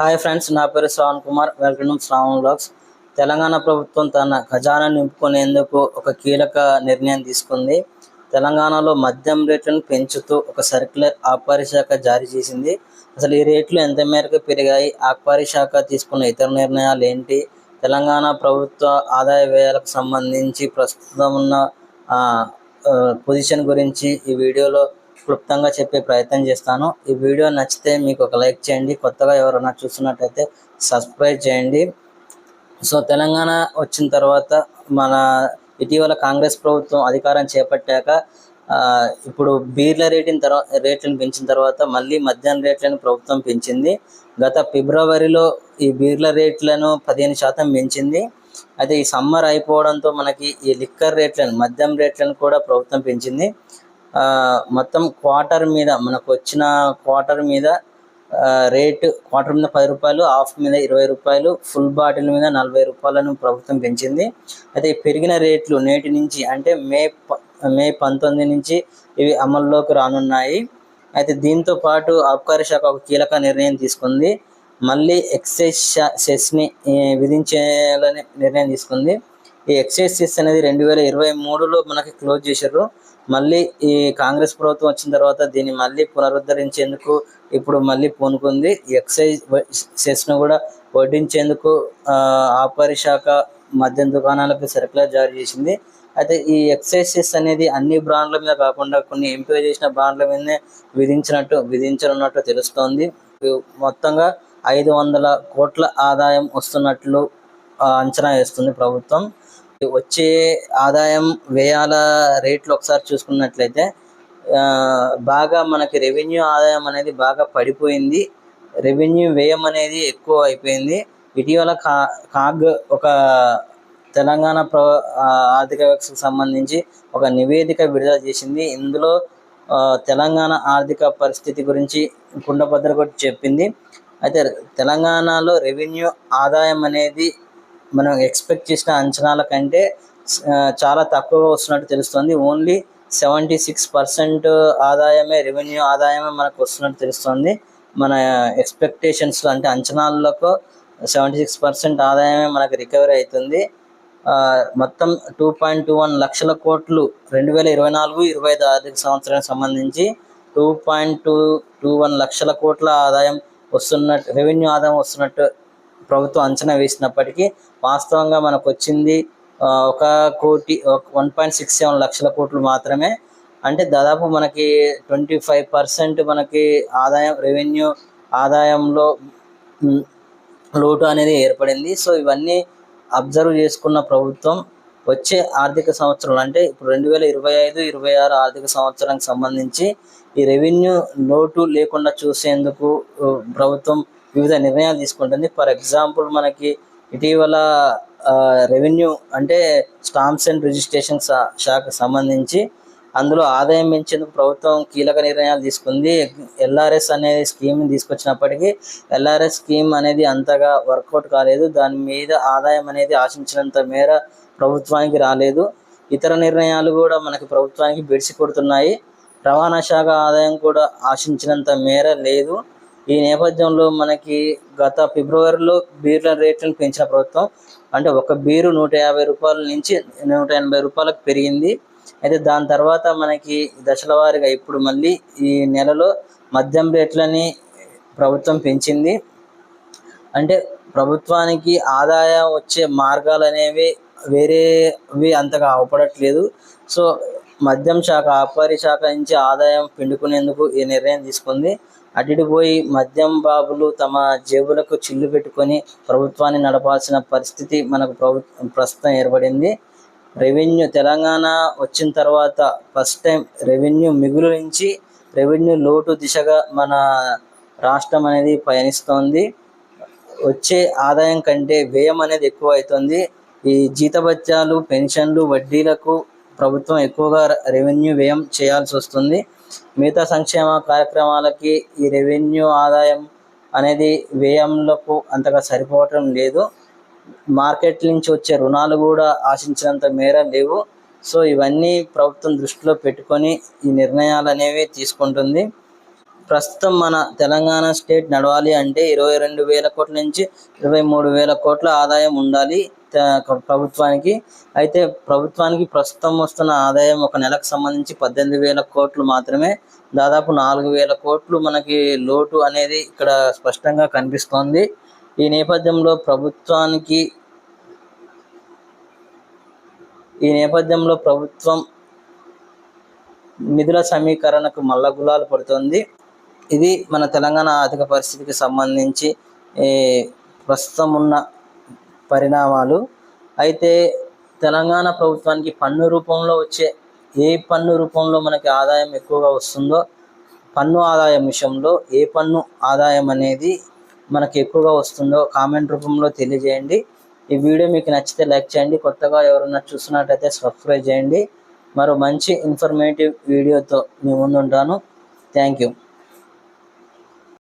Hi friends నా పేరు Shravan Kumar. Welcome Shravan blogs Telangana ప్రభుత్వం తన ఖజానా నింపుకునేందుకు ఒక కీలక నిర్ణయం తీసుకుంది. తెలంగాణలో మద్యం రేట్లను పెంచుతూ ఒక సర్క్యులర్ ఆబ్కారీ శాఖ జారీ చేసింది. అసలు ఈ రేట్లు ఎంత మేరకు పెరిగాయి? ఆబ్కారీ శాఖ తీసుకున్న ఇతర నిర్ణయాలు ఏంటి? తెలంగాణ ప్రభుత్వ ఆదాయ వ్యయాలకు సంబంధించి ప్రస్తుతం ఉన్న పొజిషన్ గురించి ఈ వీడియోలో క్లుప్తంగా చెప్పే ప్రయత్నం చేస్తాను. ఈ వీడియో నచ్చితే మీకు ఒక లైక్ చేయండి. కొత్తగా ఎవరైనా చూస్తున్నట్టయితే సబ్స్క్రైబ్ చేయండి. సో తెలంగాణ వచ్చిన తర్వాత మన ఇటీవల కాంగ్రెస్ ప్రభుత్వం అధికారం చేపట్టాక ఇప్పుడు బీర్ల రేటిన తర్వాత రేట్లను పెంచిన తర్వాత మళ్ళీ మద్యం రేట్లను ప్రభుత్వం పెంచింది. గత ఫిబ్రవరిలో ఈ బీర్ల రేట్లను పదిహేను శాతం పెంచింది. అయితే ఈ సమ్మర్ అయిపోవడంతో మనకి ఈ లిక్కర్ రేట్లను మద్యం రేట్లను కూడా ప్రభుత్వం పెంచింది. మొత్తం క్వార్టర్ మీద మనకు వచ్చిన క్వార్టర్ మీద రేటు క్వార్టర్ మీద పది రూపాయలు హాఫ్ మీద ఇరవై రూపాయలు ఫుల్ బాటిల్ మీద నలభై రూపాయలను ప్రభుత్వం పెంచింది. అయితే పెరిగిన రేట్లు నేటి నుంచి అంటే మే ప- మే పంతొమ్మిది నుంచి ఇవి అమల్లోకి రానున్నాయి. అయితే దీంతో పాటు ఆబ్కారీ శాఖ ఒక కీలక నిర్ణయం తీసుకుంది. మళ్ళీ ఎక్సైజ్ శా- సెస్ని విధించాలని నిర్ణయం తీసుకుంది. ఈ ఎక్సైజ్ సెస్ అనేది రెండు వేల ఇరవై మూడులో మనకి క్లోజ్ చేశారు. మళ్ళీ ఈ కాంగ్రెస్ ప్రభుత్వం వచ్చిన తర్వాత దీన్ని మళ్ళీ పునరుద్ధరించేందుకు ఇప్పుడు మళ్ళీ పూనుకుంది. ఎక్సైజ్ సెస్ను కూడా వడ్డించేందుకు ఆ, శాఖ మద్యం దుకాణాలకు సర్కులర్ జారీ చేసింది. అయితే ఈ ఎక్సైజ్ సెస్ అనేది అన్ని బ్రాండ్ల మీద కాకుండా కొన్ని ఎంపిక చేసిన బ్రాండ్ల మీదనే విధించినట్టు విధించనున్నట్టు తెలుస్తోంది. మొత్తంగా ఐదు వందల కోట్ల ఆదాయం వస్తున్నట్లు అంచనా వేస్తుంది ప్రభుత్వం. వచ్చే ఆదాయం వ్యయాల రేట్లు ఒకసారి చూసుకున్నట్లయితే బాగా మనకి రెవెన్యూ ఆదాయం అనేది బాగా పడిపోయింది. రెవెన్యూ వ్యయం అనేది ఎక్కువ అయిపోయింది. ఇటీవల కా కాగ్ ఒక తెలంగాణ ప్ర ఆర్థిక వ్యవస్థకు సంబంధించి ఒక నివేదిక విడుదల చేసింది. ఇందులో తెలంగాణ ఆర్థిక పరిస్థితి గురించి కుండభద్ర కూడా చెప్పింది. అయితే తెలంగాణలో రెవెన్యూ ఆదాయం అనేది మనం ఎక్స్పెక్ట్ చేసిన అంచనాల కంటే చాలా తక్కువగా వస్తున్నట్టు తెలుస్తుంది. ఓన్లీ సెవెంటీ సిక్స్ పర్సెంట్ ఆదాయమే రెవెన్యూ ఆదాయమే మనకు వస్తున్నట్టు తెలుస్తుంది. మన ఎక్స్పెక్టేషన్స్ అంటే అంచనాలకు సెవెంటీ సిక్స్ పర్సెంట్ ఆదాయమే మనకు రికవరీ అవుతుంది. మొత్తం టూ పాయింట్ టూ వన్ లక్షల కోట్లు రెండు వేల ఇరవై నాలుగు ఇరవై ఐదు ఆర్థిక సంవత్సరానికి సంబంధించి two point two two one lakh కోట్ల ఆదాయం వస్తున్నట్టు రెవెన్యూ ఆదాయం వస్తున్నట్టు ప్రభుత్వం అంచనా వేసినప్పటికీ వాస్తవంగా మనకు వచ్చింది ఒక కోటి వన్ పాయింట్ సిక్స్ సెవెన్ లక్షల కోట్లు మాత్రమే. అంటే దాదాపు మనకి ట్వంటీ ఫైవ్ పర్సెంట్ మనకి ఆదాయం రెవెన్యూ ఆదాయంలో లోటు అనేది ఏర్పడింది. సో ఇవన్నీ అబ్జర్వ్ చేసుకున్న ప్రభుత్వం వచ్చే ఆర్థిక సంవత్సరం అంటే ఇప్పుడు రెండు వేల ఇరవై ఐదు ఇరవై ఆరు ఆర్థిక సంవత్సరానికి సంబంధించి ఈ రెవెన్యూ లోటు లేకుండా చూసేందుకు ప్రభుత్వం వివిధ నిర్ణయాలు తీసుకుంటుంది. ఫర్ ఎగ్జాంపుల్ మనకి ఇటీవల రెవెన్యూ అంటే స్టాంప్స్ అండ్ రిజిస్ట్రేషన్ శా- శాఖకు సంబంధించి అందులో ఆదాయం పెంచేందుకు ప్రభుత్వం కీలక నిర్ణయాలు తీసుకుంది. ఎల్ఆర్ఎస్ అనే స్కీమ్ తీసుకొచ్చినప్పటికీ ఎల్ఆర్ఎస్ స్కీమ్ అనేది అంతగా వర్కౌట్ కాలేదు. దాని మీద ఆదాయం అనేది ఆశించినంత మేర ప్రభుత్వానికి రాలేదు. ఇతర నిర్ణయాలు కూడా మనకి ప్రభుత్వానికి బెడిసి కొడుతున్నాయి. రవాణా శాఖ ఆదాయం కూడా ఆశించినంత మేర లేదు. ఈ నేపథ్యంలో మనకి గత ఫిబ్రవరిలో బీర్ల రేట్లను పెంచిన ప్రభుత్వం అంటే ఒక బీరు నూట యాభై రూపాయల నుంచి నూట ఎనభై రూపాయలకు పెరిగింది. అయితే దాని తర్వాత మనకి దశల వారీగా ఇప్పుడు మళ్ళీ ఈ నెలలో మద్యం రేట్లని ప్రభుత్వం పెంచింది. అంటే ప్రభుత్వానికి ఆదాయం వచ్చే మార్గాలు అనేవి వేరేవి అంతగా అవపడట్లేదు. సో మద్యం శాఖ ఆబ్కారీ శాఖ నుంచి ఆదాయం పిండుకునేందుకు ఈ నిర్ణయం తీసుకుంది. అడిడిపోయి మద్యం బాబులు తమ జేబులకు చిల్లు పెట్టుకొని ప్రభుత్వాన్ని నడపాల్సిన పరిస్థితి మనకు ప్రభు ప్రస్తుతం ఏర్పడింది. రెవెన్యూ తెలంగాణ వచ్చిన తర్వాత ఫస్ట్ టైం రెవెన్యూ మిగులు నుంచి రెవెన్యూ లోటు దిశగా మన రాష్ట్రం అనేది పయనిస్తోంది. వచ్చే ఆదాయం కంటే వ్యయం అనేది ఎక్కువ అవుతుంది ఈ జీతభత్యాలు పెన్షన్లు వడ్డీలకు ప్రభుత్వం ఎక్కువగా రెవెన్యూ వ్యయం చేయాల్సి వస్తుంది. మిగతా సంక్షేమ కార్యక్రమాలకి ఈ రెవెన్యూ ఆదాయం అనేది వ్యయంలకు అంతగా సరిపోవటం లేదు. మార్కెట్ నుంచి వచ్చే రుణాలు కూడా ఆశించినంత మేర లేవు. సో ఇవన్నీ ప్రభుత్వం దృష్టిలో పెట్టుకొని ఈ నిర్ణయాలు అనేవి తీసుకుంటుంది. ప్రస్తుతం మన తెలంగాణ స్టేట్ నడవాలి అంటే ఇరవై రెండు వేల కోట్ల నుంచి ఇరవై మూడు వేల కోట్ల ఆదాయం ఉండాలి. ప్రభుత్వానికి అయితే ప్రభుత్వానికి ప్రస్తుతం వస్తున్న ఆదాయం ఒక నెలకు సంబంధించి పద్దెనిమిది వేల కోట్లు మాత్రమే. దాదాపు నాలుగు వేల కోట్లు మనకి లోటు అనేది ఇక్కడ స్పష్టంగా కనిపిస్తోంది. ఈ నేపథ్యంలో ప్రభుత్వానికి ఈ నేపథ్యంలో ప్రభుత్వం నిధుల సమీకరణకు మల్ల గులాలు పడుతుంది. ఇది మన తెలంగాణ ఆర్థిక పరిస్థితికి సంబంధించి ప్రస్తుతం ఉన్న పరిణామాలు. అయితే తెలంగాణ ప్రభుత్వానికి పన్ను రూపంలో వచ్చే ఏ పన్ను రూపంలో మనకి ఆదాయం ఎక్కువగా వస్తుందో పన్ను ఆదాయం విషయంలో ఏ పన్ను ఆదాయం అనేది మనకి ఎక్కువగా వస్తుందో కామెంట్ రూపంలో తెలియజేయండి. ఈ వీడియో మీకు నచ్చితే లైక్ చేయండి. కొత్తగా ఎవరన్నా చూసినట్టయితే సబ్స్క్రైబ్ చేయండి. మరో మంచి ఇన్ఫర్మేటివ్ వీడియోతో మీ ముందు ఉంటాను థ్యాంక్ యూ